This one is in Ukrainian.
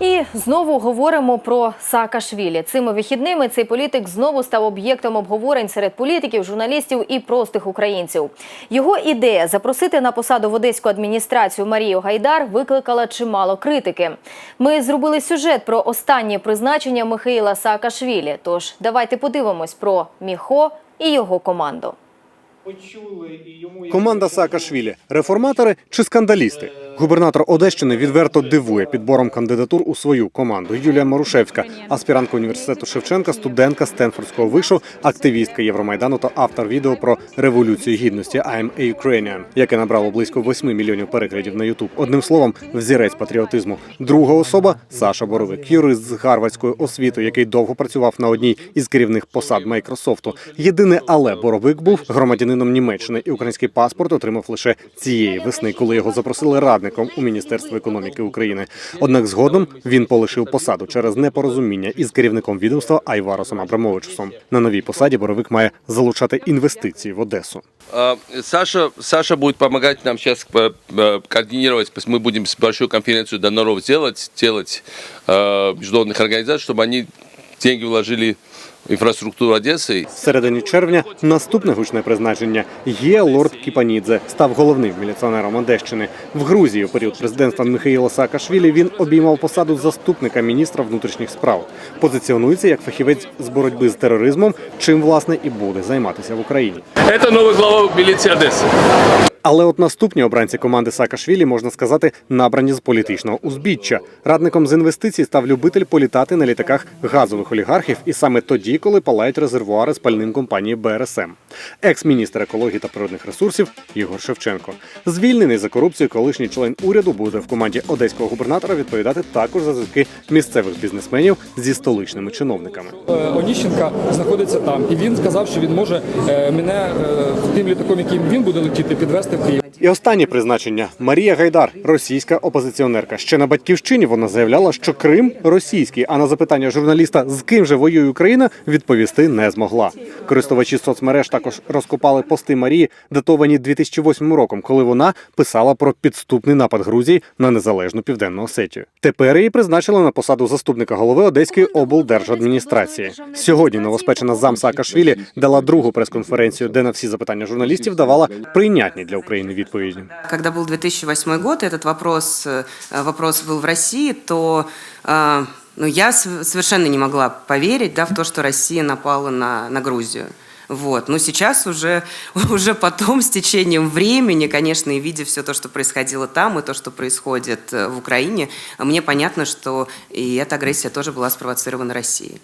І знову говоримо про Саакашвілі. Цими вихідними цей політик знову став об'єктом обговорень серед політиків, журналістів і простих українців. Його ідея запросити на посаду в одеську адміністрацію Марію Гайдар викликала чимало критики. Ми зробили сюжет про останнє призначення Михаїла Саакашвілі. Тож давайте подивимось про Міхо і його команду. Команда Саакашвілі – реформатори чи скандалісти? Губернатор Одещини відверто дивує підбором кандидатур у свою команду. Юлія Марушевська, аспірантка університету Шевченка, студентка Стенфордського вишу, активістка Євромайдану та автор відео про революцію гідності «I'm a Ukrainian», яке набрало близько 8 мільйонів переглядів на Ютуб. Одним словом, взірець патріотизму. Друга особа Саша Боровик, юрист з гарвардською освітою, який довго працював на одній із керівних посад Майкрософту. Єдине, але Боровик був громадянином Німеччини і український паспорт отримав лише цієї весни, коли його запросили радником у Міністерство економіки України. Однак згодом він полишив посаду через непорозуміння із керівником відомства Айваросом Абрамовичусом. На новій посаді Боровик має залучати інвестиції в Одесу. А, Саша, Саша будет помогать нам сейчас э, э, координировать, то есть мы будем большую конференцию доноров делать, делать э, международных организаций, чтобы они деньги вложили в инфраструктуру Одессы. В середині червня наступне гучне призначення є лорд Кіпанідзе став головним міліціонером Одещини. В Грузії у період президентства Михаїла Саакашвілі він обіймав посаду заступника міністра внутрішніх справ. Позиціонується як фахівець з боротьби з тероризмом, чим власне і буде займатися в Україні. Это новый глава милиции Одессы. Але от наступні обранці команди Саакашвілі, можна сказати, набрані з політичного узбіччя. Радником з інвестицій став любитель політати на літаках газових олігархів, і саме тоді, коли палають резервуари з пальним компанії БРСМ. Екс-міністр екології та природних ресурсів Ігор Шевченко. Звільнений за корупцію, колишній член уряду буде в команді одеського губернатора відповідати також за зв'язки місцевих бізнесменів зі столичними чиновниками. Е, Оніщенка знаходиться там, і він сказав, що він може е, мене е, тим літаком, яким він буде летіти, підвести в Київ. І останнє призначення Марія Гайдар, російська опозиціонерка. Ще на батьківщині вона заявляла, що Крим російський. А на запитання журналіста, з ким же воює Україна, відповісти не змогла. Користувачі соцмереж також розкопали пости Марії, датовані 2008 роком, коли вона писала про підступний напад Грузії на незалежну південну Осетію. Тепер її призначили на посаду заступника голови Одеської облдержадміністрації. Сьогодні новоспечена зам Саакашвілі дала другу прес-конференцію, де на всі запитання журналістів давала прийнятні для України відповіді. Когда был 2008 год, и этот вопрос, э, вопрос был в России, то э, ну, я св- совершенно не могла поверить да, в то, что Россия напала на, на Грузию. Вот. Но сейчас уже, уже потом, с течением времени, конечно, и видя все то, что происходило там, и то, что происходит э, в Украине, мне понятно, что и эта агрессия тоже была спровоцирована Россией.